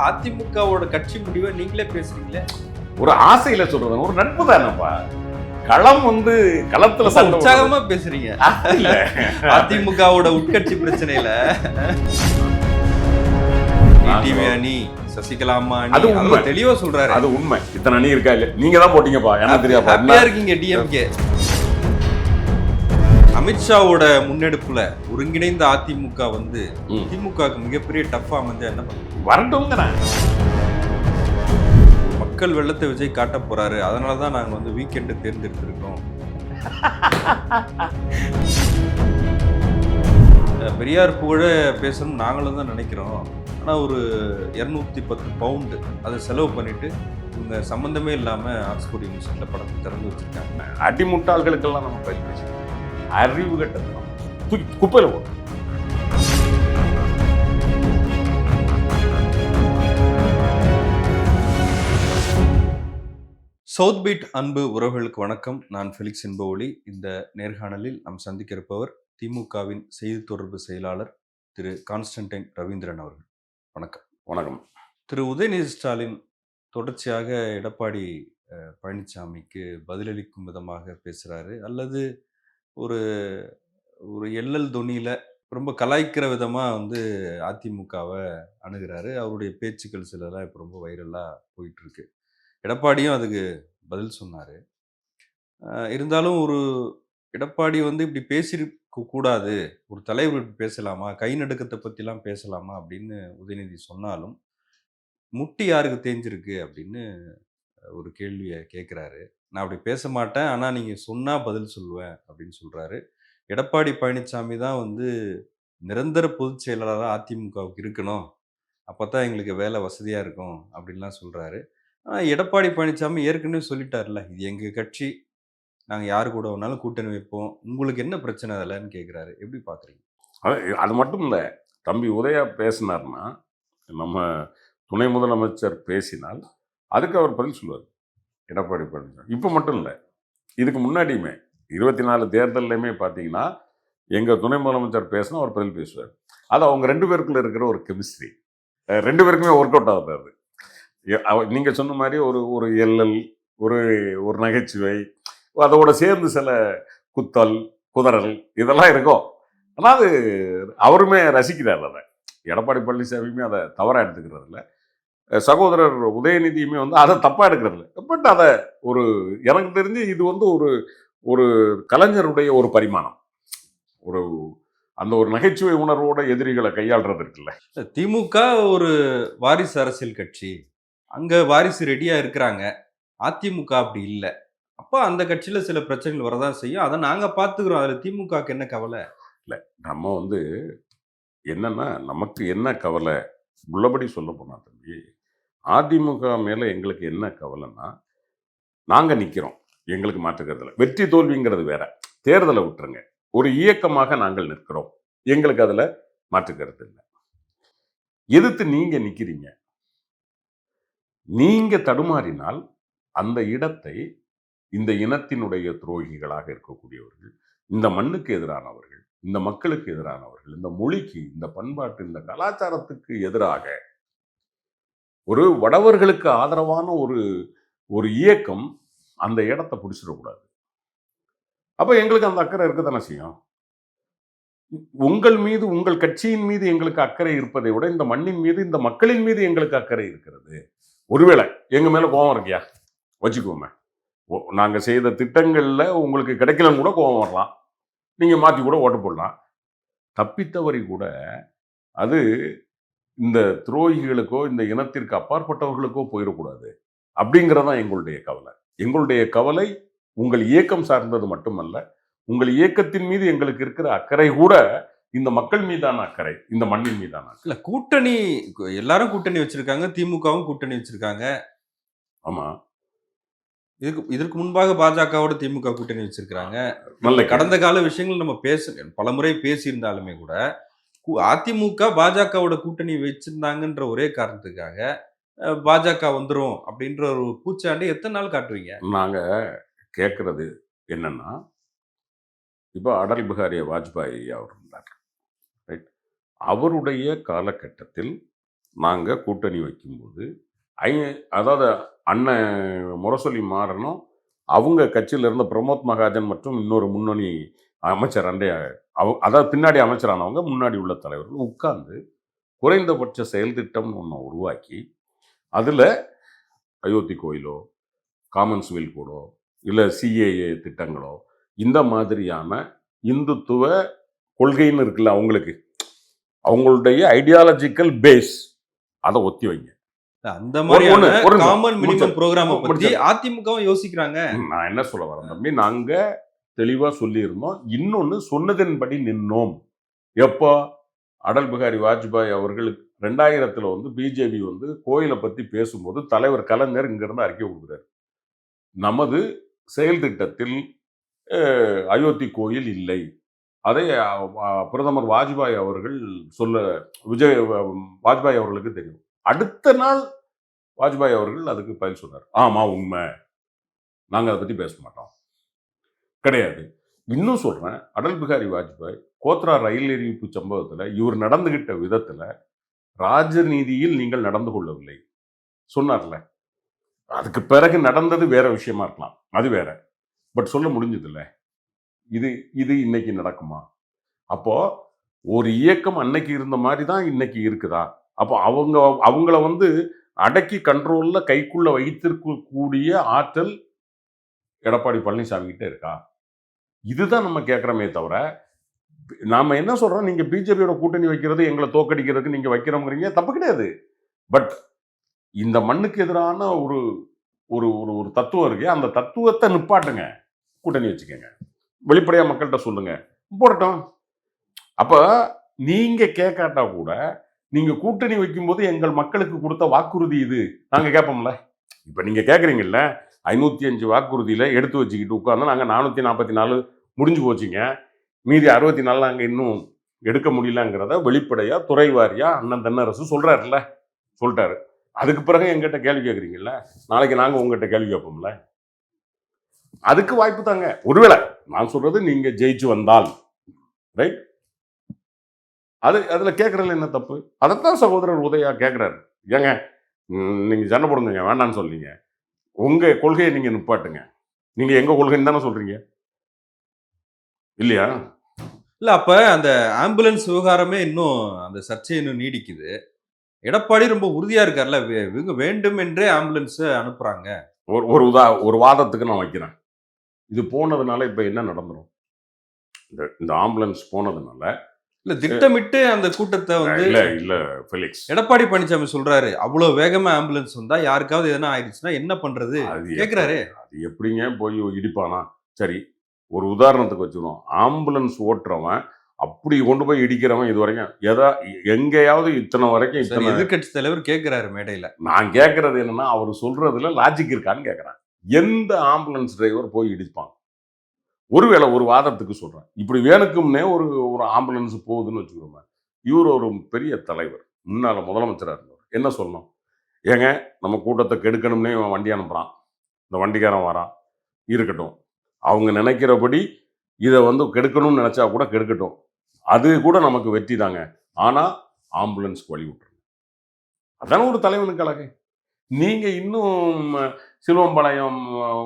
அதிமுகவோட கட்சி முடிவை நீங்களே பேசுறீங்களே? ஒரு ஆசையில சொல்றது ஒரு நட்பு தானப்பா களம் வந்து களத்துல உற்சாகமா பேசுறீங்க. அதிமுகவோட உட்கட்சி பிரச்சனையில. டிடிவி அணி சசிகலா அம்மா அணி அது உண்மை. தெளிவா சொல்றாரு. அது உண்மை. இத்தனை அணி இருக்கா இல்ல? நீங்க தான் போட்டீங்கப்பா எனக்கு தெரியாப்பா இருக்கீங்க டிஎம்கே அமித்ஷாவோட முன்னெடுப்புல ஒருங்கிணைந்த அதிமுக வந்து. திமுகவுக்கு மிகப்பெரிய டஃபா வந்து என்ன பண்ணுது வரட்டும்ங்கிறேன் மக்கள் வெள்ளத்தை விஜய் காட்ட போறாரு. அதனால தான் நாங்க வந்து வீக்கெண்டு தேர்ந்தெடுத்திருக்கோம். பெரியார் புகழ பேசணும் நாங்களும் தான் நினைக்கிறோம். ஆனா ஒரு இரநூத்தி பத்து பவுண்டு அதை செலவு பண்ணிட்டு இவங்க சம்பந்தமே இல்லாம ஆக்ஸ்போர்ட் யூனிவர்சிட்டியில படத்தை திறந்து வச்சிருக்காங்க. அடிமுட்டாள்களுக்கெல்லாம் நம்ம பேசணும் அறிவு கட்டணும் தூக்கி குப்பையில போடும் சவுத் பீட் அன்பு உறவுகளுக்கு வணக்கம். நான் ஃபெலிக்ஸ் என்பவொலி இந்த நேர்காணலில் நாம் சந்திக்க இருப்பவர் திமுகவின் செய்தி தொடர்பு செயலாளர் திரு கான்ஸ்டன்டைன் ரவீந்திரன் அவர்கள். வணக்கம். வணக்கம். திரு உதயநிதி ஸ்டாலின் தொடர்ச்சியாக எடப்பாடி பழனிசாமிக்கு பதிலளிக்கும் விதமாக பேசுறாரு. அல்லது ஒரு ஒரு எல்எல் துணியில் ரொம்ப கலாய்க்கிற விதமாக வந்து அதிமுகவை அணுகிறாரு. அவருடைய பேச்சுக்கள் சிலதெல்லாம் இப்போ ரொம்ப வைரலாக போயிட்டுருக்கு. எடப்பாடியும் அதுக்கு பதில் சொன்னார். இருந்தாலும் ஒரு எடப்பாடி வந்து இப்படி பேசியிருக்க கூடாது. ஒரு தலைவர் இப்படி பேசலாமா? கை நடுக்கத்தை பற்றிலாம் பேசலாமா? அப்படின்னு உதயநிதி சொன்னாலும் முட்டி யாருக்கு தேஞ்சிருக்கு அப்படின்னு ஒரு கேள்வியை கேட்குறாரு நான் அப்படி பேச மாட்டேன். ஆனால் நீங்கள் சொன்னால் பதில் சொல்லுவேன் அப்படின்னு சொல்கிறாரு எடப்பாடி பழனிசாமி தான் வந்து நிரந்தர பொதுச் செயலாளராக அதிமுகவுக்கு இருக்கணும். அப்போ தான் எங்களுக்கு வேலை வசதியாக இருக்கும் அப்படின்லாம் சொல்கிறாரு ஆனால் எடப்பாடி பழனிசாமி ஏற்கனவே சொல்லிட்டார்ல இது எங்கள் கட்சி. நாங்கள் யார் கூட வேணாலும் கூட்டணி வைப்போம். உங்களுக்கு என்ன பிரச்சனை அதில்ன்னு கேட்குறாரு எப்படி பார்க்குறீங்க அது அது மட்டும் இல்லை. தம்பி உதயா பேசினார்னா நம்ம துணை முதலமைச்சர் பேசினால் அதுக்கு அவர் பதில் சொல்லுவார். எடப்பாடி பழனிசாமி. இப்போ மட்டும் இல்லை இதுக்கு முன்னாடியுமே இருபத்தி நாலு தேர்தல்லையுமே பார்த்தீங்கன்னா எங்கள் துணை முதலமைச்சர் பேசினா அவர் பதில் பேசுவார். அது அவங்க ரெண்டு பேருக்குள்ள இருக்கிற ஒரு கெமிஸ்ட்ரி ரெண்டு பேருக்குமே ஒர்க் அவுட் ஆகுது அது. அவ- சொன்ன மாதிரி ஒரு ஒரு எல்லல் ஒரு ஒரு நகைச்சுவை அதோட சேர்ந்து சில குத்தல் குதறல் இதெல்லாம் இருக்கும். ஆனால் அது அவருமே ரசிக்கிறார் அதை. எடப்பாடி பழனிசாமியுமே அதை தவறாக எடுத்துக்கிறது இல்லை சகோதரர் உதயநிதியுமே வந்து அதை தப்பாக எடுக்கிறது இல்லை பட் அதை ஒரு எனக்கு தெரிஞ்சு இது வந்து ஒரு ஒரு கலைஞருடைய ஒரு பரிமாணம். ஒரு அந்த ஒரு நகைச்சுவை உணர்வோட எதிரிகளை கையாளுறது இருக்குல்ல. திமுக ஒரு வாரிசு அரசியல் கட்சி. அங்க வாரிசு ரெடியா இருக்கிறாங்க. அதிமுக அப்படி இல்லை. அப்போ அந்த கட்சியில சில பிரச்சனைகள் வரதான் செய்யும். அதை நாங்க பாத்துக்கிறோம் அதுல திமுகக்கு என்ன கவலை? நம்ம வந்து என்னன்னா நமக்கு என்ன கவலை? உள்ளபடி சொல்ல போனா தம்பி அதிமுக மேல எங்களுக்கு என்ன கவலைன்னா நாங்க நிக்கிறோம். எங்களுக்கு மாற்றுக்கிறதுல வெற்றி தோல்விங்கிறது வேற. தேர்தலை விட்டுருங்க. ஒரு இயக்கமாக நாங்கள் நிற்கிறோம். எங்களுக்கு அதுல மாற்றுக்கிறது இல்லை. எதிர்த்து நீங்க நிக்கிறீங்க. நீங்க தடுமாறினால் அந்த இடத்தை இந்த இனத்தினுடைய துரோகிகளாக இருக்கக்கூடியவர்கள் இந்த மண்ணுக்கு எதிரானவர்கள் இந்த மக்களுக்கு எதிரானவர்கள் இந்த மொழிக்கு இந்த பண்பாட்டு இந்த கலாச்சாரத்துக்கு எதிராக ஒரு வடவர்களுக்கு ஆதரவான ஒரு ஒரு இயக்கம் அந்த இடத்த பிடிச்சிடக்கூடாது அப்போ எங்களுக்கு அந்த அக்கறை இருக்க தானே செய்யும்? உங்கள் மீது உங்கள் கட்சியின் மீது எங்களுக்கு அக்கறை இருப்பதை விட இந்த மண்ணின் மீது இந்த மக்களின் மீது எங்களுக்கு அக்கறை இருக்கிறது. ஒருவேளை எங்கள் மேலே கோபம் இருக்கியா? வச்சுக்கோமே. ஓ- செய்த திட்டங்களில் உங்களுக்கு கிடைக்கலன்னு கூட கோபம் வரலாம். நீங்கள் மாற்றி கூட ஓட்டு போடலாம். தப்பித்தவறி கூட அது இந்த துரோகிகளுக்கோ இந்த இனத்திற்கு அப்பாற்பட்டவர்களுக்கோ போயிடக்கூடாது. அப்படிங்கிறதான் எங்களுடைய கவலை. எங்களுடைய கவலை உங்கள் இயக்கம் சார்ந்தது மட்டுமல்ல உங்கள் இயக்கத்தின் மீது எங்களுக்கு இருக்கிற அக்கறை கூட இந்த மக்கள் மீதான அக்கறை இந்த மண்ணின் மீதான இல்ல கூட்டணி எல்லாரும் கூட்டணி வச்சிருக்காங்க திமுகவும் கூட்டணி வச்சிருக்காங்க. ஆமா. இதுக்கு இதற்கு முன்பாக பாஜகவோட திமுக கூட்டணி வச்சிருக்காங்க நல்ல கடந்த கால விஷயங்கள் நம்ம பேச பலமுறை பேசியிருந்தாலுமே கூட அதிமுக பாஜகவோட கூட்டணி வச்சிருந்தாங்கன்ற ஒரே காரணத்துக்காக பாஜக வந்துடும் அப்படின்ற ஒரு பூச்சாண்டி எத்தனை நாள் காட்டுவீங்க? நாங்கள் கேட்குறது என்னன்னா இப்போ அடல் பிகாரி வாஜ்பாய் அவர் இருந்தார் ரைட் அவருடைய காலகட்டத்தில் நாங்கள் கூட்டணி வைக்கும்போது ஐ அதாவது அண்ணன் முரசொலி மாறனும் அவங்க கட்சியில் இருந்த பிரமோத் மகாஜன் மற்றும் இன்னொரு முன்னணி அமைச்சர் அண்டைய அவ அதாவது பின்னாடி அமைச்சரானவங்க முன்னாடி உள்ள தலைவர்கள் உட்கார்ந்து குறைந்தபட்ச செயல் திட்டம்னு ஒன்று உருவாக்கி அதில் அயோத்தி கோயிலோ காமன்ஸ்வெல் கூடோ இல்லை சிஏஏ திட்டங்களோ இந்த மாதிரியான இந்துத்துவ கொள்கைன்னு இருக்குல்ல அவங்களுக்கு அவங்களுடைய ஐடியாலஜிக்கல் பேஸ் அதை ஒத்தி வைங்க அந்த நிமிஷம். Common minimum. ப்ரோக்ராம பத்தி முடிச்சிடு. அதிமுகவும் யோசிக்கிறாங்க நான் என்ன சொல்ல வரேன் தம்பி நாங்க தெளிவாக சொல்லியிருந்தோம். இன்னொன்று சொன்னதன்படி நின்னோம். எப்போ? அடல் பிகாரி வாஜ்பாய் அவர்களுக்கு ரெண்டாயிரத்தில் வந்து பிஜேபி வந்து கோயிலை பற்றி பேசும்போது தலைவர் கலைஞர் இங்கிருந்து அறிக்கை கொடுக்குறாரு. நமது செயல் திட்டத்தில் அயோத்தி கோயில் இல்லை. அதை பிரதமர் வாஜ்பாய் அவர்கள் சொல்ல விஜய் வாஜ்பாய் அவர்களுக்கு தெரியும். அடுத்த நாள் வாஜ்பாய் அவர்கள் அதுக்கு பதில் சொன்னார். ஆமாம் உண்மை. நாங்கள் அதை பற்றி பேச மாட்டோம். கிடையாது. இன்னும் சொல்கிறேன் அடல் பிகாரி வாஜ்பாய் கோத்ரா ரயில் எரிப்பு சம்பவத்தில் இவர் நடந்துகிட்ட விதத்தில் ராஜநீதியில் நீங்கள் நடந்து கொள்ளவில்லை சொன்னார்ல. அதுக்கு பிறகு நடந்தது வேற விஷயமா இருக்கலாம் அது வேற. பட் சொல்ல முடிஞ்சதில்ல இது இது இன்னைக்கு நடக்குமா? அப்போ ஒரு இயக்கம் அன்னைக்கு இருந்த மாதிரி தான் இன்னைக்கு இருக்குதா? அப்போ அவங்க அவங்கள வந்து அடக்கி கண்ட்ரோலில் கைக்குள்ளே வைத்திருக்கக்கூடிய ஆற்றல் எடப்பாடி பழனிசாமி கிட்டே இருக்கா? இதுதான் நம்ம கேட்குறோமே தவிர நாம் என்ன சொல்கிறோம் நீங்கள் பிஜேபியோட கூட்டணி வைக்கிறது எங்களை தோக்கடிக்கிறதுக்கு நீங்கள் வைக்கிறோங்கிறீங்க தப்பு கிடையாது. பட் இந்த மண்ணுக்கு எதிரான ஒரு ஒரு ஒரு ஒரு தத்துவம் இருக்கு அந்த தத்துவத்தை நிப்பாட்டுங்க. கூட்டணி வச்சுக்கோங்க. வெளிப்படையாக மக்கள்கிட்ட சொல்லுங்க. போடட்டும். அப்போ நீங்கள் கேட்காட்டா கூட நீங்கள் கூட்டணி வைக்கும்போது எங்கள் மக்களுக்கு கொடுத்த வாக்குறுதி இது. நாங்கள் கேட்போம்ல. இப்போ நீங்கள் கேட்குறீங்கல்ல ஐநூற்றி அஞ்சு வாக்குறுதியில் எடுத்து வச்சுக்கிட்டு உட்காந்து நாங்கள் நானூற்றி நாற்பத்தி நாலு முடிஞ்சு போச்சுங்க. மீதி அறுபத்தி நாலு நாங்கள் இன்னும் எடுக்க முடியலங்கிறத வெளிப்படையாக துறை வாரியாக அண்ணன் தென்னரசு சொல்கிறாருல்ல சொல்லிட்டாரு. அதுக்கு பிறகு எங்கிட்ட கேள்வி கேட்குறீங்கல்ல நாளைக்கு நாங்கள் உங்ககிட்ட கேள்வி கேட்போம்ல? அதுக்கு வாய்ப்பு தாங்க. ஒருவேளை நான் சொல்றது நீங்க ஜெயிச்சு வந்தால். ரைட் அது அதில் கேட்குறதுல என்ன தப்பு? அதைத்தான் சகோதரர் உதயா கேட்குறாரு ஏங்க நீங்கள் நீங்க சண்டை போடுங்க வேண்டாம்னு சொன்னீங்க உங்க கொள்கையை நீங்க நிப்பாட்டுங்க. நீங்க எங்க கொள்கைன்னு தானே சொல்றீங்க? இல்லையா? இல்ல அப்ப அந்த ஆம்புலன்ஸ் விவகாரமே இன்னும் அந்த சர்ச்சை இன்னும் நீடிக்குது. எடப்பாடி ரொம்ப உறுதியா இருக்கார்ல இவங்க வேண்டும் என்றே ஆம்புலன்ஸ் அனுப்புறாங்க. ஒரு ஒரு உதா ஒரு வாதத்துக்கு நான் வைக்கிறேன். இது போனதுனால இப்ப என்ன நடந்துரும்? இந்த இந்த ஆம்புலன்ஸ் போனதுனால இல்ல திட்டமிட்டு அந்த கூட்டத்தை வந்து இல்ல இல்ல ஃபெலிக்ஸ் எடப்பாடி பழனிசாமி சொல்றாரு. அவ்வளவு வேகமா ஆம்புலன்ஸ் வந்தா யாருக்காவது எதனா ஆயிடுச்சுன்னா என்ன பண்றது? கேக்குறாரு. அது எப்படிங்க போய் இடிப்பானா? சரி ஒரு உதாரணத்துக்கு வச்சுக்கணும். ஆம்புலன்ஸ் ஓட்டுறவன் அப்படி கொண்டு போய் இடிக்கிறவன் இது வரைக்கும் எதா எங்கேயாவது இத்தனை வரைக்கும் இத்தனை எதிர்க்கட்சி தலைவர் கேக்குறாரு மேடையில. நான் கேட்கறது என்னன்னா அவர் சொல்றதுல லாஜிக் இருக்கான்னு கேட்கறேன் எந்த ஆம்புலன்ஸ் டிரைவர் போய் இடிப்பான்? ஒருவேளை ஒரு வாதத்துக்கு சொல்கிறேன் இப்படி வேணுக்கும்னே ஒரு ஒரு ஆம்புலன்ஸ் போகுதுன்னு வச்சுக்கிறோமே இவர் ஒரு பெரிய தலைவர். முன்னால் முதலமைச்சராக இருந்தவர். என்ன சொல்லணும்? ஏங்க நம்ம கூட்டத்தை கெடுக்கணும்னே இவன் வண்டி அனுப்புகிறான் இந்த வண்டிக்காரன் வரான். இருக்கட்டும். அவங்க நினைக்கிறபடி இதை வந்து கெடுக்கணும்னு நினச்சா கூட கெடுக்கட்டும். அது கூட நமக்கு வெற்றி தாங்க. ஆனால் ஆம்புலன்ஸ்க்கு வழி விட்டுருங்க. அதான ஒரு தலைவனுக்கு அழகு. நீங்கள் இன்னும் சிலுவம்பாளையம்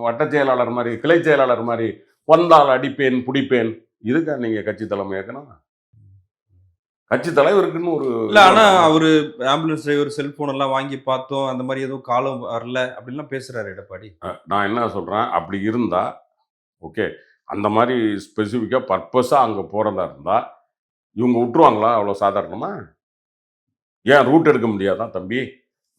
வட்டச் செயலாளர் மாதிரி கிளை செயலாளர் மாதிரி வந்தால் அடிப்பேன் பிடிப்பேன். இதுக்கா நீங்க கட்சி தலைமை ஏற்கணும்? கட்சி தலைவருக்குன்னு ஒரு இல்ல ஆனா அவரு ஆம்புலன்ஸ் டிரைவர் செல்போன் எல்லாம் வாங்கி பார்த்தோம். அந்த மாதிரி எதுவும் காலம் வரல அப்படின்லாம் பேசுறாரு எடப்பாடி. நான் என்ன சொல்றேன்? அப்படி இருந்தா ஓகே அந்த மாதிரி ஸ்பெசிஃபிக்காக பர்பஸாக அங்கே போகிறதா இருந்தா இவங்க விட்டுருவாங்களா? அவ்வளோ சாதாரணமா? ஏன் ரூட் எடுக்க முடியாதா தம்பி?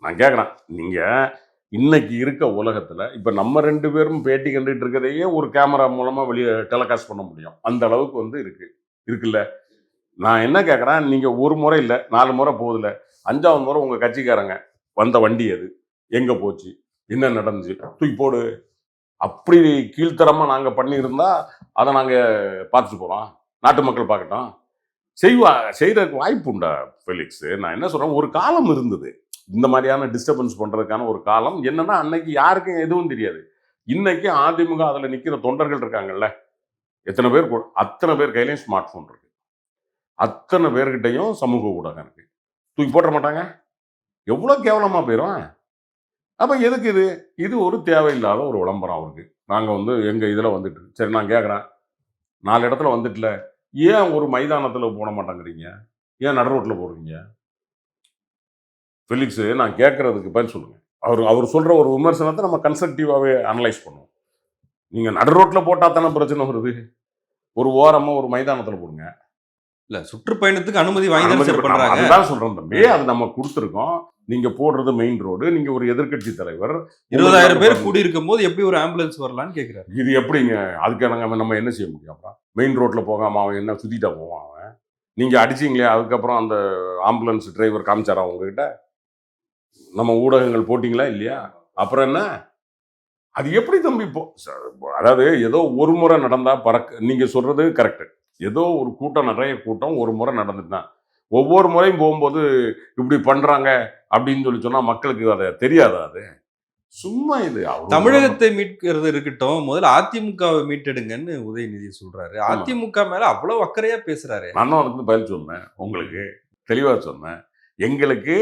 நான் கேட்குறேன் நீங்கள் இன்னைக்கு இருக்க உலகத்தில் இப்போ நம்ம ரெண்டு பேரும் பேட்டி கண்டுகிட்டு இருக்கிறதையே ஒரு கேமரா மூலமாக வெளியே டெலகாஸ்ட் பண்ண முடியும். அந்த அளவுக்கு வந்து இருக்கு. இருக்குல்ல? நான் என்ன கேட்குறேன் நீங்கள் ஒரு முறை இல்லை நாலு முறை போதில்ல அஞ்சாவது முறை உங்கள் கட்சிக்காரங்க வந்த வண்டி அது. எங்கே போச்சு? என்ன நடந்துச்சு? தூக்கி போடு. அப்படி கீழ்த்தரமாக நாங்கள் பண்ணியிருந்தா அதை நாங்கள் பார்த்துட்டு போகிறோம் நாட்டு மக்கள் பார்க்கட்டும். செய்வா செய்கிறதுக்கு வாய்ப்பு உண்டா ஃபெலிக்ஸு? நான் என்ன சொல்கிறேன் ஒரு காலம் இருந்தது. இந்த மாதிரியான டிஸ்டர்பன்ஸ் பண்ணுறதுக்கான ஒரு காலம். என்னன்னா அன்னைக்கு யாருக்கும் எதுவும் தெரியாது. இன்னைக்கு அதிமுக அதில் நிற்கிற தொண்டர்கள் இருக்காங்கல்ல. எத்தனை பேர் அத்தனை பேர் கையிலையும் ஸ்மார்ட் ஃபோன் இருக்கு. அத்தனை பேர்கிட்டையும் சமூக ஊடகம் இருக்கு. தூக்கி போட்ட மாட்டாங்க. எவ்வளோ கேவலமாக போயிடும் அப்போ எதுக்கு இது? இது ஒரு தேவையில்லாத ஒரு விளம்பரம் அவருக்கு. நாங்கள் வந்து எங்கள் இதில் வந்துட்டு சரி நான் கேட்குறேன் நாலு இடத்துல வந்துட்டுல ஏன் ஒரு மைதானத்தில் போட மாட்டேங்கிறீங்க? ஏன் நடு ரோட்டில் போடுறீங்க? ஃபெலிக்ஸ் நான் கேட்கறதுக்கு பதில் சொல்லுங்க. அவர் அவர் சொல்ற ஒரு விமர்சனத்தை நம்ம கன்ஸ்ட்ரக்டிவாவே அனலைஸ் பண்ணுவோம். நீங்க நடு ரோட்ல போட்டா தானே பிரச்சனை வருது? ஒரு ஓரமா ஒரு மைதானத்துல போடுங்க. இல்ல சுற்றுப்பயணத்துக்கு அனுமதி வாங்கி தானே சொல்றேன் தம்பி. அது நம்ம கொடுத்துருக்கோம். நீங்க போடுறது மெயின் ரோடு நீங்க ஒரு எதிர்க்கட்சி தலைவர். இருபதாயிரம் பேர் கூடி இருக்கும் போது எப்படி ஒரு ஆம்புலன்ஸ் வரலாம்னு கேக்குறாரு. இது எப்படிங்க? அதுக்கு நாங்க நம்ம என்ன செய்ய முடியும் அப்புறம்? மெயின் ரோட்ல போகாம அவன் என்ன சுத்திட்டா போவான் அவன்? நீங்க அடிச்சீங்களே அதுக்கப்புறம் அந்த ஆம்புலன்ஸ் டிரைவர் காமிச்சாரா உங்ககிட்ட? நம்ம ஊடகங்கள் போட்டிங்களா இல்லையா? அப்புறம் என்ன? அது எப்படி தம்பி இப்போ அதாவது ஏதோ ஒரு முறை நடந்தா பறக்க நீங்க சொல்றது கரெக்ட் ஏதோ ஒரு கூட்டம் நிறைய கூட்டம் ஒரு முறை நடந்துட்டான் ஒவ்வொரு முறையும் போகும்போது இப்படி பண்றாங்க அப்படின்னு சொல்லி சொன்னா மக்களுக்கு அதை தெரியாதா அது? சும்மா இது தமிழகத்தை மீட்கிறது இருக்கட்டும் முதல்ல அதிமுகவை மீட்டெடுங்கன்னு உதயநிதி சொல்றாரு. அதிமுக மேல அவ்வளவு அக்கறையா பேசுறாரு. நானும் அதுக்கு பதில் சொன்னேன் உங்களுக்கு தெளிவா சொன்னேன். எங்களுக்கு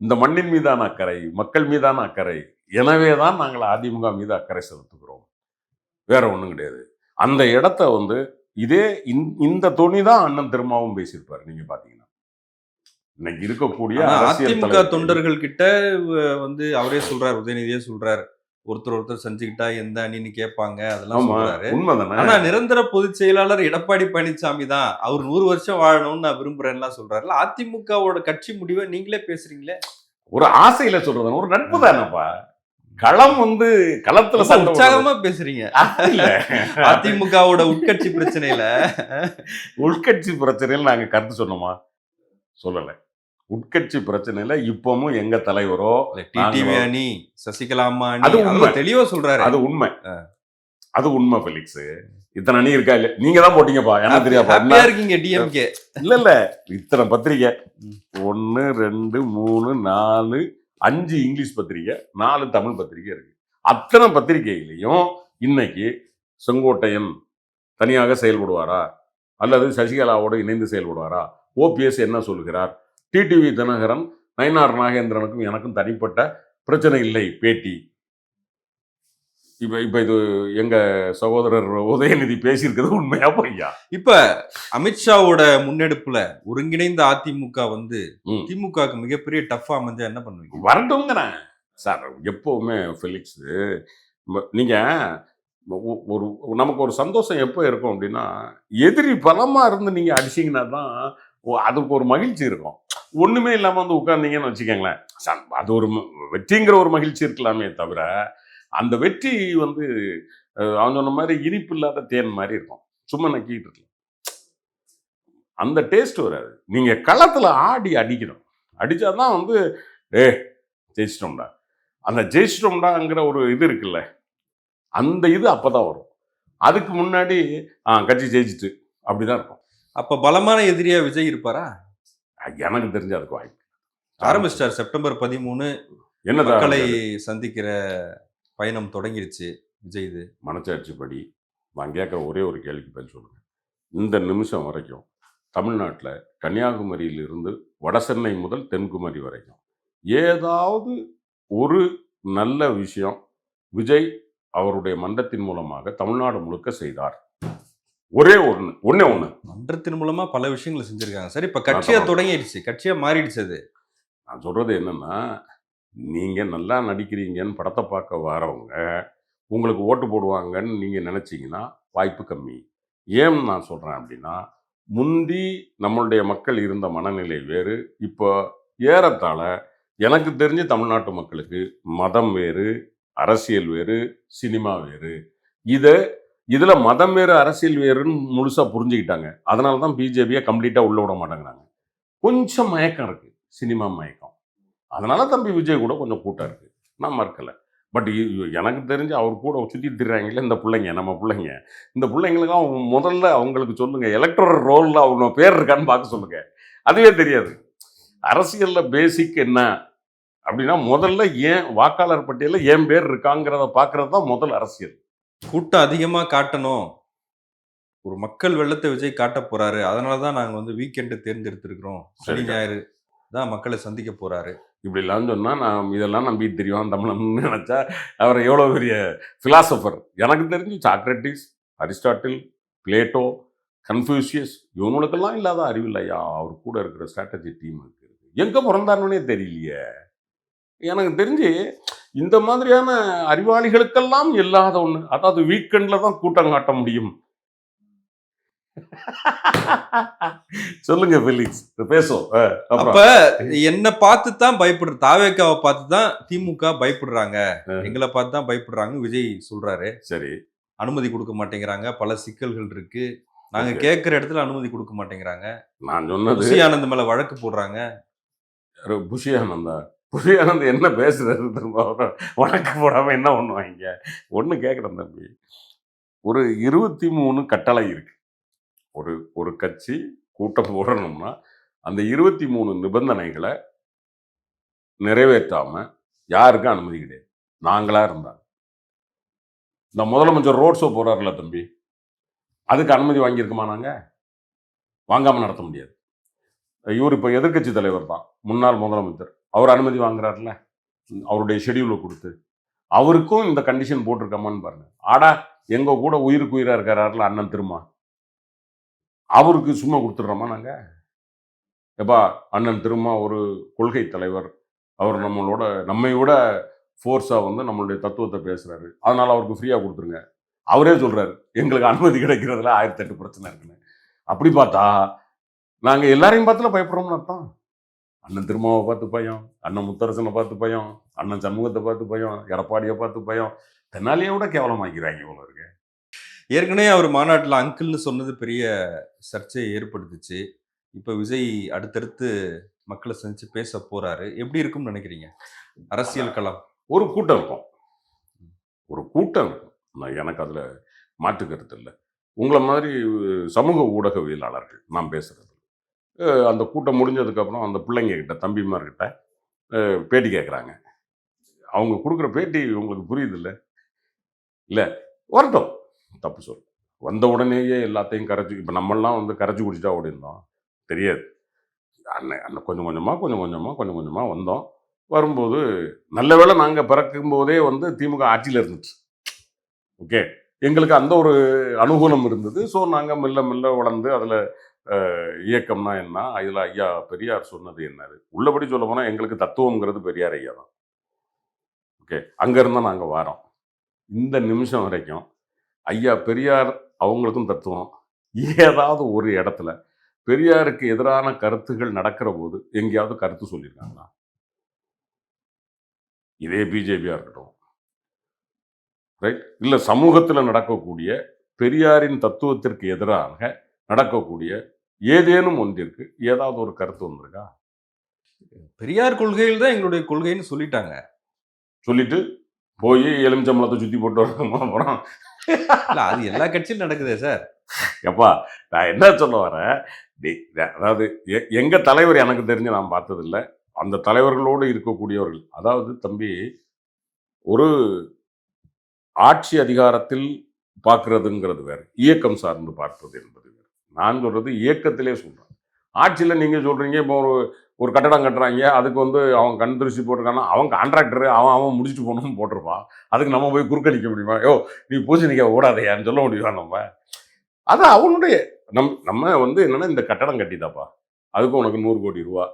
இந்த மண்ணின் மீதான அக்கறை மக்கள் மீதான அக்கறை எனவே தான் நாங்கள் அதிமுக மீது அக்கறை செலுத்துகிறோம். வேற ஒண்ணும் கிடையாது. அந்த இடத்த வந்து இதே இந்த- துணி தான் அண்ணன் திருமாவும் பேசியிருப்பாரு நீங்க பாத்தீங்கன்னா. இன்னைக்கு இருக்கக்கூடிய அதிமுக தொண்டர்கள் கிட்ட வந்து அவரே சொல்றாரு உதயநிதியே சொல்றாரு. ஒருத்தர் ஒருத்தர் செஞ்சுக்கிட்டா எந்த அணின்னு கேட்பாங்க அதெல்லாம் சொல்றாரு. ஆனா நிரந்தர பொதுச் செயலாளர் எடப்பாடி பழனிசாமி தான். அவர் நூறு வருஷம் வாழணும்னு நான் விரும்புறேன்லாம் சொல்றாருல அதிமுகவோட கட்சி முடிவை நீங்களே பேசுறீங்களே? ஒரு ஆசையில சொல்றது ஒரு நட்பு தானப்பா. களம் வந்து களத்துல. உற்சாகமா பேசுறீங்க. அதிமுகவோட உட்கட்சி பிரச்சனையில. உள்கட்சி பிரச்சனையில் நாங்க கருத்து சொன்னோமா? சொல்லல. உட்கட்சி பிரச்சனையில இப்பவும் எங்க தலைவரோ டிடிவி அணி சசிகலா அம்மா அது உண்மை. தெளிவா சொல்றாரு. அது உண்மை. அது உண்மை ஃபெலிக்ஸ் இத்தனை அணி இருக்கா இல்ல நீங்க தான் போட்டீங்கப்பா. எனக்கு தெரியாப்பா? என்ன- இருக்கீங்க டிஎம்கே இல்ல இல்ல. இத்தனை பத்திரிக்கை. ஒன்னு ரெண்டு மூணு நாலு அஞ்சு இங்கிலீஷ் பத்திரிக்கை நாலு தமிழ் பத்திரிக்கை இருக்கு. அத்தனை பத்திரிகையிலையும் இன்னைக்கு செங்கோட்டையன் தனியாக செயல்படுவாரா? அல்லது சசிகலாவோடு இணைந்து செயல்படுவாரா? ஓபிஎஸ் என்ன சொல்கிறார்? டிடிவி தினகரன் நயினார் நாகேந்திரனுக்கும் எனக்கும் தனிப்பட்ட பிரச்சனை இல்லை பேட்டி. இப்ப இப்ப இது எங்க சகோதரர் உதயநிதி பேசியிருக்கிறது உண்மையா பொய்யா? இப்ப அமித்ஷாவோட முன்னெடுப்புல ஒருங்கிணைந்த அதிமுக வந்து. திமுகவுக்கு மிகப்பெரிய டஃபா அமைஞ்சா என்ன பண்ணுவீங்க? வரட்டுங்கிறேன் சார் எப்பவுமே ஃபெலிக்ஸ் ம- நீங்க ஒ- ஒரு நமக்கு ஒரு சந்தோஷம் எப்போ இருக்கும் அப்படின்னா எதிரி பலமா இருந்து நீங்க அடிச்சீங்கன்னா தான் அதுக்கு ஒரு மகிழ்ச்சி இருக்கும். ஒண்ணுமே இல்லாம வந்து உட்கார்ந்தீங்கன்னு வச்சுக்கோங்களேன். அது ஒரு வெற்றிங்கிற ஒரு மகிழ்ச்சி இருக்கலாமே தவிர அந்த வெற்றி வந்து அவன் சொன்ன மாதிரி இனிப்பு இல்லாத தேன் மாதிரி இருக்கும். சும்மா நக்கிட்டு இருக்கலாம் அந்த டேஸ்ட் வராது. நீங்க களத்துல ஆடி அடிக்கணும். அடிச்சாதான் வந்து ஏ ஜெயிச்சிட்டோம்டா. அந்த ஜெயிச்சிட்டோம்டாங்கிற ஒரு இது இருக்குல்ல அந்த இது அப்பதான் வரும். அதுக்கு முன்னாடி ஆ கட்சி ஜெயிச்சிட்டு அப்படிதான் இருக்கும். அப்ப பலமான எதிரியா விஜய் இருப்பாரா? எனக்கு தெரிஞ்ச அதுக்கு வாய்ப்பு ஆரம்பிச்சிட்டார் செப்டம்பர் பதிமூணு என்ன மக்களை சந்திக்கிற பயணம் தொடங்கிருச்சு விஜய் இது. மனச்சாட்சிப்படி நான் கேட்குற ஒரே ஒரு கேள்விக்கு பதில் சொல்லுங்க. இந்த நிமிஷம் வரைக்கும் தமிழ்நாட்டில் கன்னியாகுமரியிலிருந்து வடசென்னை முதல் தென்குமரி வரைக்கும் ஏதாவது ஒரு நல்ல விஷயம் விஜய் அவருடைய மன்றத்தின் மூலமாக தமிழ்நாடு முழுக்க செய்தார். ஒரே ஒன்று ஒண்ணே ஒன்று மன்றத்தின் மூலமா பல விஷயங்களை செஞ்சிருக்காங்க. சரி இப்ப கட்சியா. தொடங்கிடுச்சு. கட்சியா மாறிடுச்சு அது. நான் சொல்றது என்னன்னா நீங்க நல்லா நடிக்கிறீங்கன்னு படத்தை பார்க்க வரவங்க உங்களுக்கு ஓட்டு போடுவாங்கன்னு நீங்க நினைச்சீங்கன்னா வாய்ப்பு கம்மி. ஏன் நான் சொல்றேன் அப்படின்னா முந்தி நம்மளுடைய மக்கள் இருந்த மனநிலை வேறு இப்போ ஏறத்தாழ எனக்கு தெரிஞ்சு தமிழ்நாட்டு மக்களுக்கு மதம் வேறு அரசியல் வேறு சினிமா வேறு. இதை இதில் மதம் வேறு அரசியல் வேறுன்னு முழுசாக புரிஞ்சுக்கிட்டாங்க. அதனால தான் பிஜேபியை கம்ப்ளீட்டாக உள்ள விட மாட்டேங்கிறாங்க. கொஞ்சம் மயக்கம் இருக்குது சினிமா மயக்கம். அதனால தம்பி விஜய் கூட கொஞ்சம் கூட்டம் இருக்குது நான் மறக்கலை. பட் எனக்கு தெரிஞ்சு அவர் கூட சுற்றி திரிறாங்களே இந்த பிள்ளைங்க நம்ம பிள்ளைங்க. இந்த பிள்ளைங்களுக்கு அவங்க முதல்ல அவங்களுக்கு சொல்லுங்கள் எலக்ட்ரல் ரோலில் அவங்க பேர் இருக்கான்னு பார்க்க சொல்லுங்கள் அதுவே தெரியாது. அரசியலில் பேசிக் என்ன அப்படின்னா முதல்ல ஏன் வாக்காளர் பட்டியலில் ஏன் பேர் இருக்காங்கிறத பார்க்கறது தான் முதல் அரசியல். கூட்டம் அதிகமா காட்டணும். ஒரு மக்கள் வெள்ளத்தை விஜய் காட்ட போறாரு. அதனாலதான் நாங்க வந்து வீக்கெண்டு தேர்ந்தெடுத்திருக்கிறோம். சனி சரிங்க. ஞாயிறு தான் மக்களை சந்திக்க போறாரு. இப்படிலாம் சொன்னால் நான் இதெல்லாம் நம்பிட்டு தெரியும்? தமிழன்னு நினச்சா அவர் எவ்வளோ பெரிய ஃபிலாசபர் எனக்கு தெரிஞ்சு சாக்ரட்டிஸ் அரிஸ்டாட்டில் பிளேட்டோ கன்ஃபியூசியஸ் இவனுக்கெல்லாம் இல்லாத அறிவு இல்லையா அவர் கூட இருக்கிற ஸ்ட்ராட்டஜி டீம் இருக்கு. எங்கே பிறந்தாருன்னே தெரியலையே. எனக்கு தெரிஞ்சு இந்த மாதிரியான அறிவாளிகளுக்கெல்லாம் இல்லாத ஒன்று அதாவது வீக்கெண்டில் தான் கூட்டம் காட்ட முடியும். சொல்லுங்க அஹ், அப்புறம். அப்ப என்ன பார்த்து தான் பயப்படுற தாவேக்காவை பார்த்து தான் திமுக பயப்படுறாங்க. எங்களை பார்த்து தான் பயப்படுறாங்க விஜய் சொல்றாரு. சரி. அனுமதி கொடுக்க மாட்டேங்கிறாங்க பல சிக்கல்கள் இருக்கு. நாங்க. கேட்கிற இடத்துல அனுமதி கொடுக்க மாட்டேங்கிறாங்க. நான் சொன்னது ஆனந்த் மேல வழக்கு போடுறாங்க. ஒரு புஷியானந்தா புஷியானந்த் என்ன பேசுறது திரும்ப அவரை போடாமல் என்ன பண்ணுவாங்க? ஒன்று கேட்குறேன் தம்பி. ஒரு இருபத்தி மூணு கட்டளை இருக்கு. ஒரு ஒரு கட்சி கூட்டம் போடணும்னா அந்த இருபத்தி மூணு நிபந்தனைகளை நிறைவேற்றாமல் யாருக்கும் அனுமதி கிடையாது. நாங்களாக இருந்தாங்க இந்த முதலமைச்சர் ரோட் ஷோ போறாருல தம்பி. அதுக்கு அனுமதி வாங்கியிருக்குமா நாங்கள் வாங்காமல் நடத்த முடியாது. இவர் இப்போ எதிர்க்கட்சி தலைவர் தான். முன்னாள் முதலமைச்சர். அவர் அனுமதி வாங்குறாருல அவருடைய ஷெடியூலை கொடுத்து. அவருக்கும் இந்த கண்டிஷன் போட்டிருக்கோமான்னு பாருங்க. ஆடா எங்க கூட உயிருக்கு உயிராக இருக்கிறாருல அண்ணன் திருமா. அவருக்கு சும்மா கொடுத்துட்றோமா நாங்கள் எப்பா அண்ணன் திருமா ஒரு கொள்கை தலைவர். அவர் நம்மளோட நம்மை விட ஃபோர்ஸாக வந்து நம்மளுடைய தத்துவத்தை பேசுகிறாரு அதனால் அவருக்கு ஃப்ரீயாக கொடுத்துருங்க. அவரே சொல்கிறாரு எங்களுக்கு அனுமதி கிடைக்கிறதுல ஆயிரத்தெட்டு பிரச்சனை இருக்குன்னு. அப்படி பார்த்தா நாங்கள் எல்லாரையும் பார்த்துல பயப்படுறோம்னு அர்த்தம். அண்ணன் திருமாவை பார்த்து பயம் அண்ணன் முத்தரசனை பார்த்து பயம் அண்ணன் சண்முகத்தை பார்த்து பயம் எடப்பாடியை பார்த்து பயம். தென்னாலியை விட கேவலமாக்கிறாங்க இவ்வளோ இருக்கு ஏற்கனவே அவர் மாநாட்டில் அங்கிள்னு சொன்னது பெரிய சர்ச்சையை ஏற்படுத்துச்சு. இப்போ விஜய் அடுத்தடுத்து மக்களை சந்திச்சு பேச போறாரு. எப்படி இருக்கும்னு நினைக்கிறீங்க? அரசியல் களம். ஒரு கூட்டம் இருக்கும். ஒரு கூட்டம் இருக்கும். நான் எனக்கு அதில் மாற்று கருத்து இல்லை. உங்களை மாதிரி சமூக ஊடகவியலாளர்கள் நான் பேசுறது. அந்த கூட்டம் முடிஞ்சதுக்கப்புறம் அந்த பிள்ளைங்கக்கிட்ட தம்பிமார்கிட்ட பேட்டி கேட்குறாங்க அவங்க கொடுக்குற பேட்டி உங்களுக்கு புரியுது இல்லை இல்லை வரட்டும் தப்பு சொல் வந்த உடனேயே எல்லாத்தையும் கரைச்சி இப்போ நம்மளாம் வந்து கரைச்சி குடிச்சா ஓடிருந்தோம் தெரியாது. அண்ணன் அண்ணன் கொஞ்சம் கொஞ்சமாக கொஞ்சம் கொஞ்சமாக கொஞ்சம் கொஞ்சமாக வந்தோம். வரும்போது நல்ல வேளை நாங்கள் பிறக்கும் போதே வந்து திமுக ஆட்சியில் இருந்துச்சு. ஓகே? எங்களுக்கு அந்த ஒரு அனுகூலம் இருந்தது. ஸோ நாங்கள் மெல்ல மெல்ல வளர்ந்து அதில் இயக்கம்னா என்ன? இதில் ஐயா பெரியார் சொன்னது என்னது? உள்ளபடி சொல்ல போனால் எங்களுக்கு தத்துவங்கிறது பெரியார் ஐயா தான். ஓகே அங்கேருந்தான் நாங்கள் வரோம். இந்த நிமிஷம் வரைக்கும் ஐயா பெரியார் அவங்களுக்கும் தத்துவம். ஏதாவது ஒரு இடத்துல பெரியாருக்கு எதிரான கருத்துகள் நடக்கிற போது எங்கேயாவது கருத்து சொல்லியிருக்காங்களா இதே பிஜேபியாக இருக்கட்டும். ரைட்? இல்லை சமூகத்தில் நடக்கக்கூடிய பெரியாரின் தத்துவத்திற்கு எதிராக நடக்கக்கூடிய ஏதேனும் ஒன்றிற்கு ஏதாவது ஒரு கருத்து வந்திருக்கா? பெரியார் கொள்கையில் தான் எங்களுடைய கொள்கைன்னு சொல்லிட்டாங்க. சொல்லிட்டு போய் எலுமிச்சம்பளத்தை சுற்றி போட்டு வரணுமா இல்ல அது எல்லா கட்சியிலும் நடக்குதே சார். எப்பா நான் என்ன சொல்ல வரேன்? அதாவது எ- எங்க தலைவர் எனக்கு தெரிஞ்சு நான் பார்த்ததில்ல. அந்த தலைவர்களோடு இருக்கக்கூடியவர்கள் அதாவது தம்பி ஒரு ஆட்சி அதிகாரத்தில் பார்க்கறதுங்கிறது வேற இயக்கம் சார்ந்து பார்ப்பது என்பது. நான் சொல்றது இயக்கத்திலே சொல்கிறேன் ஆட்சியில் நீங்கள் சொல்கிறீங்க இப்போ ஒரு ஒரு கட்டடம் கட்டுறாங்க அதுக்கு வந்து அவன் கண் திருச்சி போட்டிருக்கானா அவன் கான்ட்ராக்டர் அவன் அவன் முடிச்சுட்டு போகணும்னு போட்டிருப்பான் அதுக்கு நம்ம போய் குறுக்கடிக்க முடியுமா? யோ நீ பூச்சி நிற்க ஓடாதையான்னு சொல்ல முடியுமா நம்ம? அது அவனுடைய நம் நம்ம வந்து என்னென்னா இந்த கட்டடம் கட்டிதாப்பா. அதுக்கு உனக்கு நூறு கோடி ரூபா.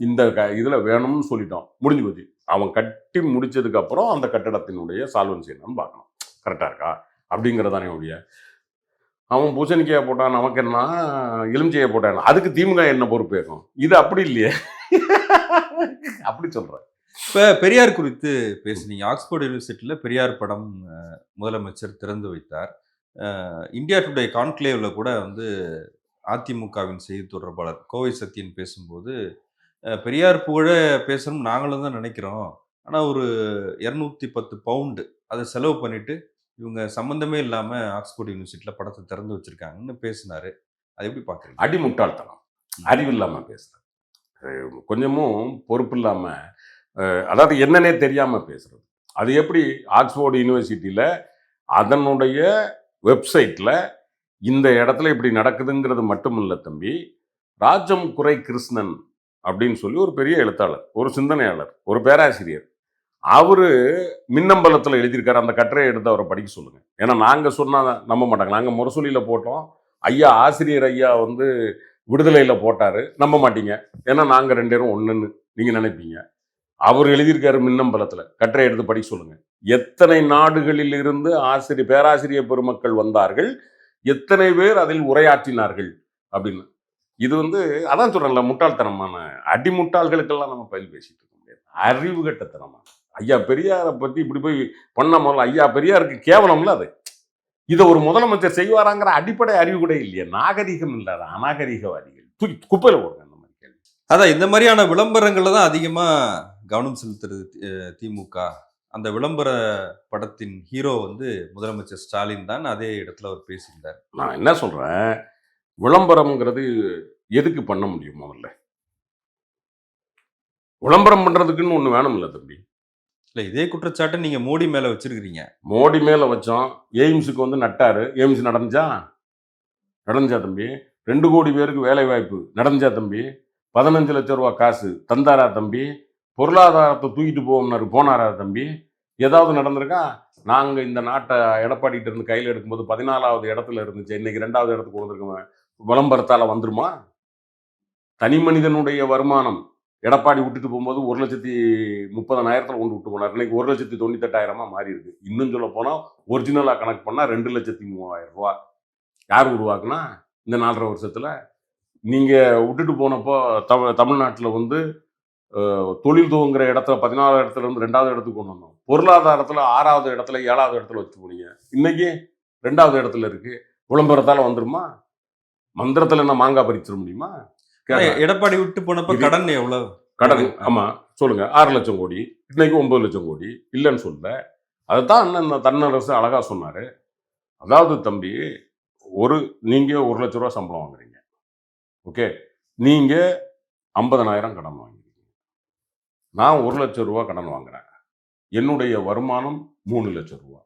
இந்த க இதில் வேணும்னு சொல்லிட்டோம். முடிஞ்சு போச்சு. அவன் கட்டி முடிச்சதுக்கப்புறம் அந்த கட்டடத்தினுடைய சால்வன்சி என்னன்னு பார்க்கணும். கரெக்டாக இருக்கா? அப்படிங்கிறதானே ஒழிய. அவன் பூசணிக்காயை போட்டான் நமக்கு என்ன? எலுமிச்சையை போட்டான். அதுக்கு திமுக என்ன பொறுப்பு ஏற்கும் இது அப்படி இல்லையே. அப்படி சொல்கிறேன் இப்போ பெரியார் குறித்து பேசுனீங்க. ஆக்ஸ்போர்ட் யூனிவர்சிட்டியில் பெரியார் படம் முதலமைச்சர் திறந்து வைத்தார். இந்தியா டுடே கான்க்ளேவில் கூட வந்து அதிமுகவின் செய்தி தொடர்பாளர் கோவை சத்யன் பேசும்போது பெரியார் புகழ பேசணும் நாங்களும் தான் நினைக்கிறோம். ஆனால் ஒரு இரநூத்தி பத்து பவுண்டு அதை செலவு பண்ணிவிட்டு இவங்க சம்பந்தமே இல்லாம ஆக்ஸ்போர்ட் யூனிவர்சிட்டியில படத்தை திறந்து வச்சிருக்காங்கன்னு பேசினாரு. அதை எப்படி பாக்குறீங்க அடி முட்டாள்தனம். அறிவில்லாம பேசுறது. அஹ் கொஞ்சமும் பொறுப்பு இல்லாம அஹ் அதாவது என்னன்னே தெரியாம பேசுறது. அது எப்படி ஆக்ஸ்போர்டு யூனிவர்சிட்டியில அதனுடைய வெப்சைட்ல இந்த இடத்துல இப்படி நடக்குதுங்கிறது மட்டும் இல்லை தம்பி ராஜம் குறை கிருஷ்ணன் அப்படின்னு சொல்லி ஒரு பெரிய எழுத்தாளர் ஒரு சிந்தனையாளர் ஒரு பேராசிரியர். அவர் மின்னம்பலத்தில் எழுதியிருக்காரு. அந்த கட்டுரையை எடுத்து அவரை படிக்க சொல்லுங்க. ஏன்னா நாங்கள் சொன்னால் நம்ப மாட்டாங்க. நாங்கள் முரசொலியில் போட்டோம். ஐயா ஆசிரியர் ஐயா வந்து விடுதலையில் போட்டார். நம்ப மாட்டீங்க. ஏன்னா நாங்கள் ரெண்டு பேரும் ஒன்றுன்னு நீங்க நினைப்பீங்க. அவர் எழுதியிருக்காரு மின்னம்பலத்தில். கட்டுரை எடுத்து படிக்க சொல்லுங்க. எத்தனை நாடுகளில் இருந்து ஆசிரியர் பேராசிரியர் பெருமக்கள் வந்தார்கள்? எத்தனை பேர் அதில் உரையாற்றினார்கள்? அப்படின்னு. இது வந்து அதான் சொல்கிறேன்ல முட்டாள்தனமான அடிமுட்டாள்களுக்கெல்லாம் நம்ம பயில் பேசிட்டு அறிவு கட்டத்தனமான ஐயா பெரியாரை பத்தி இப்படி போய் பண்ண முதல்ல ஐயா பெரியாருக்கு கேவலம்ல அது. இதை ஒரு முதலமைச்சர் செய்வாராங்கிற அடிப்படை அறிவு கூட இல்லையே. நாகரிகம் இல்லாத அநாகரிகவாதிகள். தூக்கி குப்பையில போடுங்க அந்த மாதிரி கேள்வி. அதான் இந்த மாதிரியான விளம்பரங்கள்ல தான் அதிகமா கவனம் செலுத்துறது திமுக. அந்த விளம்பர படத்தின் ஹீரோ வந்து முதலமைச்சர் ஸ்டாலின் தான். அதே இடத்துல அவர் பேசியிருந்தார். நான் என்ன சொல்றேன்? விளம்பரம்ங்கிறது எதுக்கு பண்ண முடியும் முதல்ல? விளம்பரம் பண்றதுக்குன்னு ஒண்ணு வேணும்ல தம்பி. இல்ல இதே குற்றச்சாட்டை நீங்க மோடி மேல வச்சிருக்கிறீங்க. மோடி மேல வச்சோம் எய்ம்ஸுக்கு வந்து நட்டாரு. எய்ம்ஸ் நடந்துச்சா? நடந்துச்சா தம்பி? ரெண்டு கோடி பேருக்கு வேலை வாய்ப்பு நடந்துச்சா தம்பி? பதினஞ்சு லட்சம் ரூபா காசு தந்தாரா தம்பி? பொருளாதாரத்தை தூக்கிட்டு போவோம்னாரு போனாரா தம்பி? ஏதாவது நடந்திருக்கா? நாங்க இந்த நாட்டை எடப்பாடிட்டு இருந்து கையில் எடுக்கும்போது பதினாலாவது இடத்துல இருந்துச்சு. இன்னைக்கு ரெண்டாவது இடத்துக்கு வந்திருக்கோம் விளம்பரத்தால வந்துருமா? தனி மனிதனுடைய வருமானம் எடப்பாடி விட்டுட்டு போகும்போது ஒரு லட்சத்தி முப்பதனாயிரத்தில் கொண்டு விட்டு போனார். இன்னைக்கு ஒரு லட்சத்தி தொண்ணூத்தெட்டாயிரமா மாறி இருக்கு. இன்னும் சொல்ல போனால் ஒரிஜினலாக கணக்கு பண்ணால் ரெண்டு லட்சத்தி மூவாயிரம் ரூபா. யார் உருவாக்குனா இந்த நாலரை வருஷத்தில்? நீங்கள் விட்டுட்டு போனப்போ தமிழ் தமிழ்நாட்டில் வந்து தொழில் துவங்குற இடத்துல பதினாலாவது இடத்துல இருந்து ரெண்டாவது இடத்துக்கு கொண்டு வந்தோம். பொருளாதாரத்தில் ஆறாவது இடத்துல ஏழாவது இடத்துல வச்சு போனீங்க. இன்னைக்கு ரெண்டாவது இடத்துல இருக்கு. விளம்பரத்தால் வந்துருமா? மந்திரத்தில் என்ன மாங்காய் பறிச்சிட முடியுமா? எடப்பாடி விட்டு போனப்ப கடன் எவ்வளவு கடன் ஆமா சொல்லுங்க. ஆறு லட்சம் கோடி இன்னைக்கு ஒன்பது லட்சம் கோடி இல்லைன்னு சொல்ல அதைத்தான் அண்ணன் இந்த தன்னரசு அழகா சொன்னாரு. அதாவது தம்பி ஒரு நீங்க ஒரு லட்ச ரூபா சம்பளம் வாங்குறீங்க. ஓகே? நீங்க ஐம்பதனாயிரம் கடன் வாங்குறீங்க. நான் ஒரு லட்சம் ரூபா கடன் வாங்குறேன். என்னுடைய வருமானம் மூணு லட்சம் ரூபா.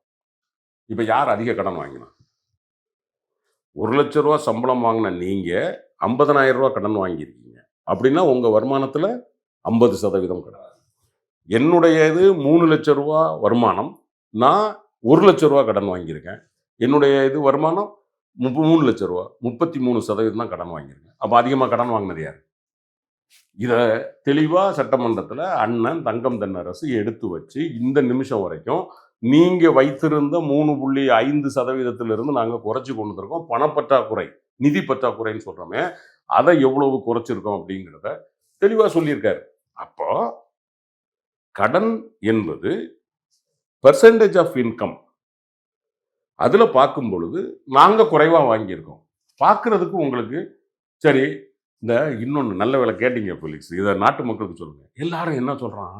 இப்ப யார் அதிக கடன் வாங்கினா? ஒரு லட்ச ரூபா சம்பளம் வாங்கின நீங்கள் ஐம்பதனாயிரம் ரூபா கடன் வாங்கியிருக்கீங்க. அப்படின்னா உங்கள் வருமானத்தில் ஐம்பது சதவீதம் கடன். என்னுடைய இது மூணு லட்ச ரூபா வருமானம். நான் ஒரு லட்ச ரூபா கடன் வாங்கியிருக்கேன். என்னுடைய இது வருமானம் முப்ப மூணு லட்ச ரூபா. முப்பத்தி மூணு சதவீதம் தான் கடன் வாங்கியிருக்கேன். அப்போ அதிகமாக கடன் வாங்கினது யார்? இதை தெளிவாக சட்டமன்றத்தில் அண்ணன் தங்கம் தென்னரசு எடுத்து வச்சு இந்த நிமிஷம் வரைக்கும் நீங்கள் வைத்திருந்த மூணு புள்ளி ஐந்து சதவீதத்திலிருந்து நாங்கள் குறைச்சி கொண்டு வந்திருக்கோம். பணப்பற்றாக்குறை நிதி பற்றாக்குறைன்னு சொல்கிறோமே அதை எவ்வளவு குறைச்சிருக்கோம் அப்படிங்கிறத தெளிவாக சொல்லியிருக்காரு. அப்போ கடன் என்பது பர்சன்டேஜ் ஆஃப் இன்கம் அதில் பார்க்கும் பொழுது நாங்கள் குறைவாக வாங்கியிருக்கோம். பார்க்குறதுக்கு உங்களுக்கு சரி இந்த இன்னொன்று நல்ல வேலை கேட்டீங்க போலீஸ் இதை நாட்டு மக்களுக்கு சொல்லுங்கள் எல்லாரும் என்ன சொல்கிறான்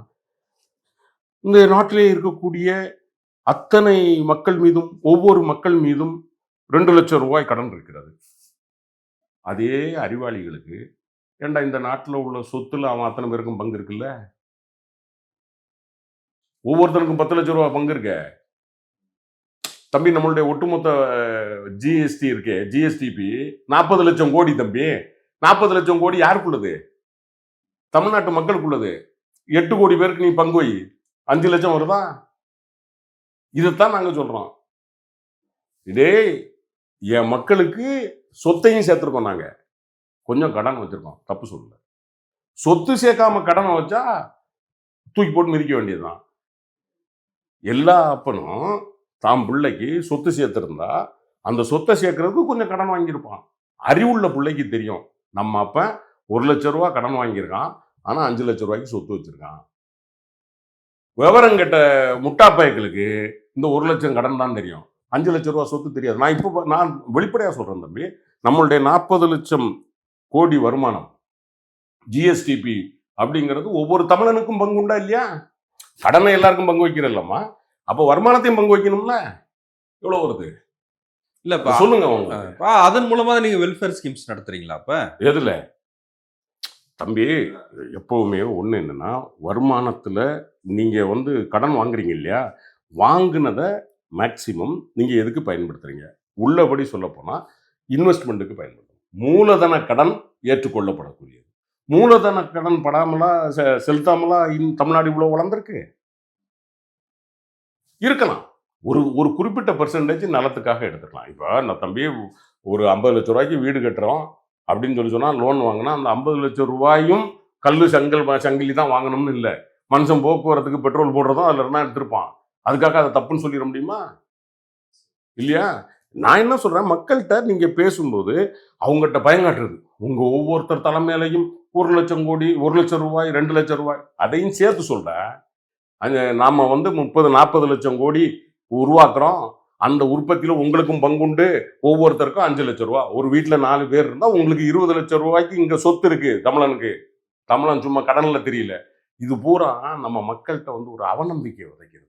இந்த நாட்டிலே இருக்கக்கூடிய அத்தனை மக்கள் மீதும் ஒவ்வொரு மக்கள் மீதும் ரெண்டு லட்சம் ரூபாய் கடன் இருக்கிறது. அதே அறிவாளிகளுக்கு ஏண்டா இந்த நாட்டில் உள்ள சொத்துல அவன் அத்தனை பேருக்கும் பங்கு இருக்குல்ல? ஒவ்வொருத்தனுக்கும் பத்து லட்சம் ரூபாய் பங்கு இருக்க. தம்பி நம்மளுடைய ஒட்டுமொத்த ஜிஎஸ்டி இருக்கே. ஜிஎஸ்டிபி நாற்பது லட்சம் கோடி தம்பி. நாற்பது லட்சம் கோடி யாருக்குள்ளது? தமிழ்நாட்டு மக்களுக்குள்ளது. எட்டு கோடி பேருக்கு நீ பங்கு வை. அஞ்சு லட்சம் வருதா? இதைத்தான் நாங்க சொல்றோம். இதே என் மக்களுக்கு சொத்தையும் சேர்த்துருக்கோம் நாங்க. கொஞ்சம் கடன் வச்சிருக்கோம். தப்பு சொல்லல. சொத்து சேர்க்காம கடனை வச்சா தூக்கி போட்டு மிதிக்க வேண்டியதுதான். எல்லா அப்பனும் தாம் பிள்ளைக்கு சொத்து சேர்த்துருந்தா அந்த சொத்தை சேர்க்கறதுக்கு கொஞ்சம் கடன் வாங்கியிருப்பான். அறிவுள்ள பிள்ளைக்கு தெரியும். நம்ம அப்பன் ஒரு லட்ச ரூபா கடன் வாங்கியிருக்கான். ஆனா அஞ்சு லட்ச ரூபாய்க்கு சொத்து வச்சிருக்கான். விவரம் கெட்ட முட்டாப்பயக்களுக்கு இந்த ஒரு லட்சம் கடன் தான் தெரியும். அஞ்சு லட்ச ரூபா சொத்து தெரியாது. நான் இப்போ நான் வெளிப்படையா சொல்றேன் தம்பி நம்மளுடைய நாற்பது லட்சம் கோடி வருமானம் ஜிஎஸ்டிபி அப்படிங்கிறது ஒவ்வொரு தமிழனுக்கும் பங்கு உண்டா இல்லையா? கடனை எல்லாருக்கும் பங்கு வைக்கிறல்லம்மா. அப்போ வருமானத்தையும் பங்கு வைக்கணும்ல? எவ்வளவு வருது? இல்ல இப்ப சொல்லுங்க அதன் மூலமா தான் நீங்க வெல்ஃபேர் ஸ்கீம்ஸ் நடத்துறீங்களா அப்ப? எதுல? தம்பி எப்போவுமே ஒன்று என்னன்னா வருமானத்தில் நீங்கள் வந்து கடன் வாங்குறீங்க இல்லையா? வாங்கினதை மேக்சிமம் நீங்கள் எதுக்கு பயன்படுத்துறீங்க? உள்ளபடி சொல்லப்போனால் இன்வெஸ்ட்மெண்ட்டுக்கு பயன்படுத்தும் மூலதன கடன் ஏற்றுக்கொள்ளப்படக்கூடியது. மூலதன கடன் படாமலா செ- செலுத்தாமலா இன் தமிழ்நாடு இவ்வளோ வளர்ந்துருக்கு? இருக்கலாம். ஒரு ஒரு குறிப்பிட்ட பர்சன்டேஜ் நலத்துக்காக எடுத்துக்கலாம். இப்போ நான் தம்பி ஒரு ஐம்பது லட்ச ரூபாய்க்கு வீடு கட்டுறோம். அப்படின்னு சொல்லி சொன்னால் லோன் வாங்கினா அந்த ஐம்பது லட்சம் ரூபாயும் கல் செங்கல் சங்கிலி தான் வாங்கணும்னு இல்லை. மனுஷன் போக்குவரத்துக்கு பெட்ரோல் போடுறதும் அதில் இருந்தால் எடுத்திருப்பான். அதுக்காக அதை தப்புன்னு சொல்லிட முடியுமா? இல்லையா? நான் என்ன சொல்கிறேன் மக்கள்கிட்ட நீங்கள் பேசும்போது அவங்ககிட்ட பயங்காட்டுறது. உங்கள் ஒவ்வொருத்தர் தலைமையிலையும் ஒரு லட்சம் கோடி ஒரு லட்சம் ரூபாய் ரெண்டு லட்சம் ரூபாய் அதையும் சேர்த்து சொல்கிறேன் அந்த நாம் வந்து முப்பது நாற்பது லட்சம் கோடி உருவாக்குறோம். அந்த உற்பத்தியில உங்களுக்கும் பங்குண்டு ஒவ்வொருத்தருக்கும் அஞ்சு லட்சம் ரூபா. ஒரு வீட்டில் நாலு பேர் இருந்தால் உங்களுக்கு இருபது லட்சம் ரூபாய்க்கு இங்கே சொத்து இருக்குது தமிழனுக்கு. தமிழன் சும்மா கடனில் தெரியல. இது பூரா நம்ம மக்கள்கிட்ட வந்து ஒரு அவநம்பிக்கை உதைக்கிறது.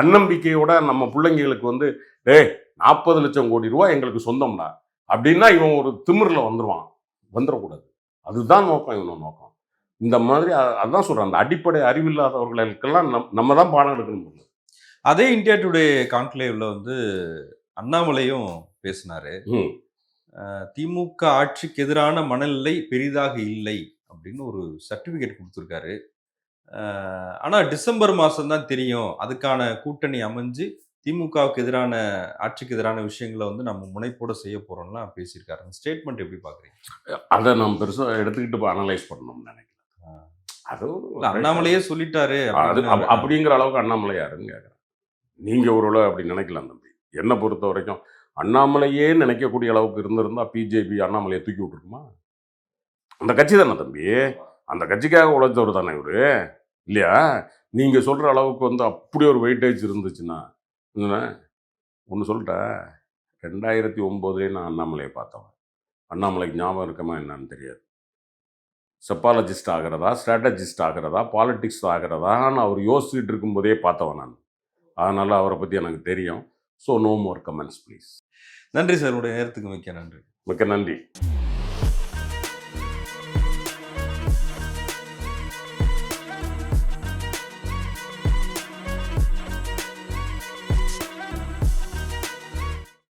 தன்னம்பிக்கையோட நம்ம பிள்ளைங்களுக்கு வந்து டேய் நாற்பது லட்சம் கோடி ரூபாய் எங்களுக்கு சொந்தம்டா. அப்படின்னா இவன் ஒரு திமிரில் வந்துருவான். வந்துடக்கூடாது அதுதான் நோக்கம் இவனோட நோக்கம். இந்த மாதிரி அ- அதான் சொல்றேன். அந்த அடிப்படை அறிவில்லாதவர்களுக்கெல்லாம் நம் நம்ம தான் பாடம் எடுக்கணும் அதே இந்தியா டுடே கான்க்ளேவ்ல வந்து அண்ணாமலையும் பேசினாரு. திமுக ஆட்சிக்கு எதிரான மனநிலை பெரிதாக இல்லை அப்படின்னு ஒரு சர்டிபிகேட் கொடுத்துருக்காரு. அஹ் ஆனா டிசம்பர் தான் தெரியும். அதுக்கான கூட்டணி அமைஞ்சு திமுகவுக்கு எதிரான ஆட்சிக்கு எதிரான விஷயங்களை வந்து நம்ம முனைப்போட செய்ய போறோம்லாம் பேசியிருக்காரு. அந்த ஸ்டேட்மெண்ட் எப்படி பாக்குறீங்க அதை நம்ம பெருசா எடுத்துக்கிட்டு அனலைஸ் பண்ணணும்னு நினைக்கிறேன். அது இல்ல, அண்ணாமலையே சொல்லிட்டாரு அப்படிங்கிற அளவுக்கு அண்ணாமலை யாருன்னு கேட்குறேன் நீங்கள் ஒரு அளவு அப்படி நினைக்கலாம் தம்பி. என்னை பொறுத்த வரைக்கும் அண்ணாமலையே நினைக்கக்கூடிய அளவுக்கு இருந்திருந்தா பிஜேபி அண்ணாமலையை தூக்கி விட்டுருக்குமா? அந்த கட்சி தானே தம்பி. அந்த கட்சிக்காக உழைச்சவர் தானே இவரு. இல்லையா? நீங்கள் சொல்கிற அளவுக்கு வந்து அப்படி ஒரு வெயிட்டேஜ் இருந்துச்சுன்னா ஒன்று சொல்லிட்டேன் ரெண்டாயிரத்தி ஒம்போதுலேயே நான் அண்ணாமலையை பார்த்தவன். அண்ணாமலைக்கு ஞாபகம் இருக்கமா என்னன்னு தெரியாது. செப்பாலஜிஸ்ட் ஆகிறதா ஸ்ட்ராட்டஜிஸ்ட் ஆகிறதா பாலிட்டிக்ஸ் ஆகிறதான்னு அவர் யோசிச்சுட்டு இருக்கும்போதே பார்த்தவன் நான். அதனால் அவரை பற்றி எனக்கு தெரியும். So no more comments please நன்றி சார். உடைய நேரத்துக்கு மிக்க நன்றி. மிக்க நன்றி.